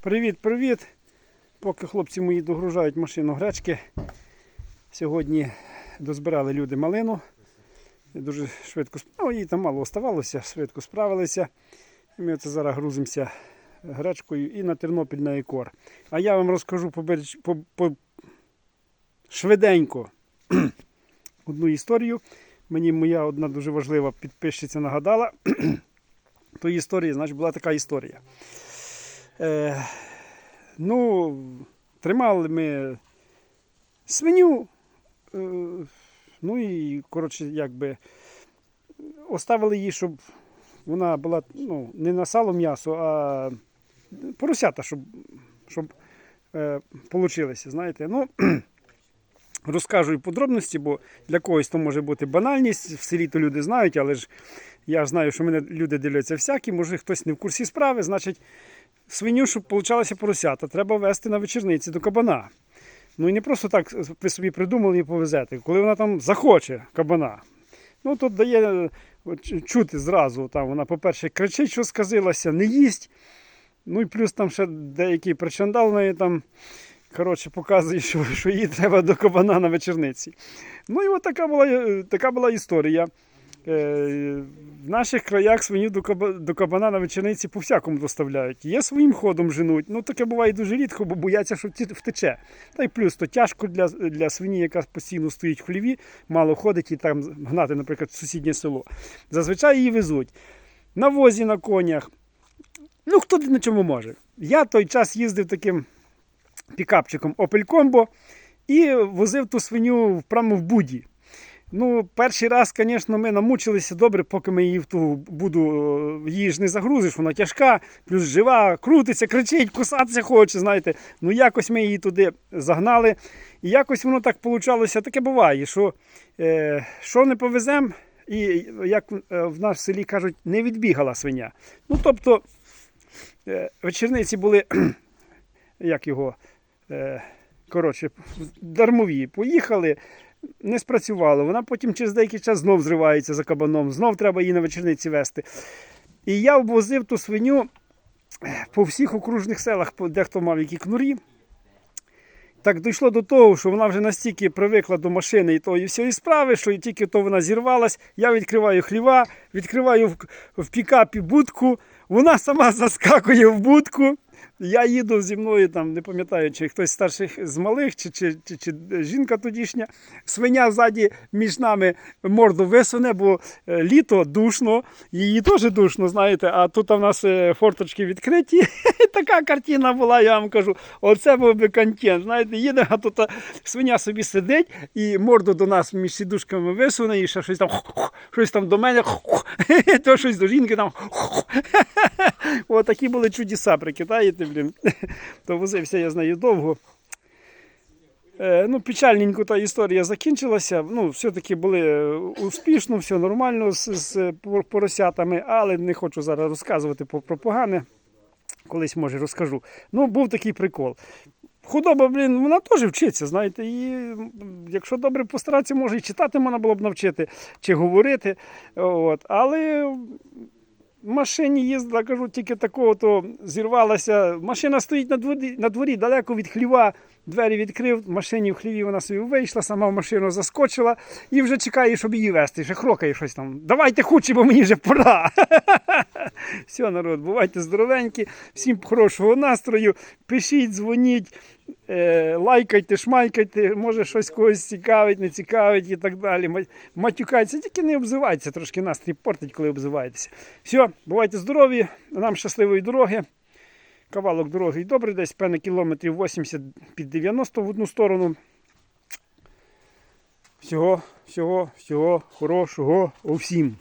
Привіт-привіт! Поки хлопці мої догружають машину гречки. Сьогодні дозбирали люди малину. Дуже швидко ну, їй там мало оставалося, швидко справилися. І ми оце зараз грузимося гречкою і на Тернопіль на Екор. А я вам розкажу по, по, по... швиденько одну історію. Мені моя одна дуже важлива підписчиця нагадала. То історії, значить, була така історія. Е, ну, тримали ми свиню. Е, ну і, коротше, якби оставили її, щоб вона була ну, не на сало м'ясо, а поросята, щоб, щоб е, получилися, знаєте. Ну, розкажу подробності, бо для когось то може бути банальність. В селі то люди знають, але ж я знаю, що мене люди дивляться всякі, може хтось не в курсі справи, значить, свиню, щоб получалися поросята, треба вести на вечірниці до кабана. Ну і не просто так ви собі придумали і повезете. Коли вона там захоче кабана, ну тут дає е, чути зразу. Там вона, по-перше, кричить, що сказилася, не їсть. Ну і плюс там ще деякий причандал неї там. Коротше, показує, що, що їй треба до кабана на вечорниці. Ну і от така була, е, така була історія. Е, В наших краях свиню до, каба, до кабана на вечорниці по всякому доставляють. Є своїм ходом женуть. Ну таке буває дуже рідко, бо бояться, що втече. Та й плюс то тяжко для, для свині, яка постійно стоїть в хліві, мало ходить і там гнати, наприклад, в сусіднє село. Зазвичай її везуть на возі, на конях. Ну, хто на чому може. Я той час їздив таким пікапчиком Opel Combo і возив ту свиню прямо в буді. Ну, перший раз, звісно, ми намучилися добре, поки ми її в ту буду, е, її ж не загрузиш, вона тяжка, плюс жива, крутиться, кричить, кусатися хоче, знаєте. Ну, якось ми її туди загнали. І якось воно так получалося, таке буває, що е, що не повеземо, і як е, в нас в селі кажуть, не відбігала свиня. Ну, тобто, е, вечірниці були, як його, е, коротше, дармові. Поїхали, не спрацювало. Вона потім через деякий час знов зривається за кабаном, знов треба її на вечорниці вести. І я обвозив ту свиню е, по всіх окружних селах, по- дехто мав які кнурі. Так дійшло до того, що вона вже настільки привикла до машини і тої всієї справи, що тільки то вона зірвалась, я відкриваю хліва, відкриваю в, в пікапі будку, вона сама заскакує в будку. Я їду зі мною, там, не пам'ятаю, чи хтось старших з малих, чи, чи, чи, чи жінка тодішня. Свиня ззаді між нами морду висуне, бо е, літо душно, її теж душно, знаєте, а тут у нас е, форточки відкриті. Така картина була, я вам кажу. Оце був би контент. Знаєте, їде, а тут е, свиня собі сидить і морду до нас між сідушками висуне, і ще щось там, щось там до мене, то щось до жінки там. О, такі були чудеса, прикидаєте, блін. То возився я з нею довго. Е, ну, печальненько та історія закінчилася. Ну, все-таки були е, успішно, все нормально з, з поросятами, але не хочу зараз розказувати про, про погане. Колись, може, розкажу. Ну, був такий прикол. Худоба, блін, вона теж вчиться, знаєте, і якщо добре постаратися, може і читати можна було б навчити, чи говорити. От. Але машині їздила, кажу, тільки такого, то зірвалася. Машина стоїть на дворі, на дворі далеко від хліва. Двері відкрив, машині в хліві вона собі вийшла, сама в машину заскочила і вже чекає, щоб її вести. Ще хрокає щось там. Давайте хучі, бо мені вже пора. Все, народ, бувайте здоровенькі, всім хорошого настрою. Пишіть, дзвоніть, е, лайкайте, шмайкайте, може щось когось цікавить, не цікавить і так далі. Ма- Матюкайтеся, тільки не обзивайтеся, трошки настрій портить, коли обзиваєтеся. Все, бувайте здорові, нам щасливої дороги. Кавалок дороги добрий, десь певне кілометрів 80 під 90 в одну сторону. Всього, всього, всього хорошого усім.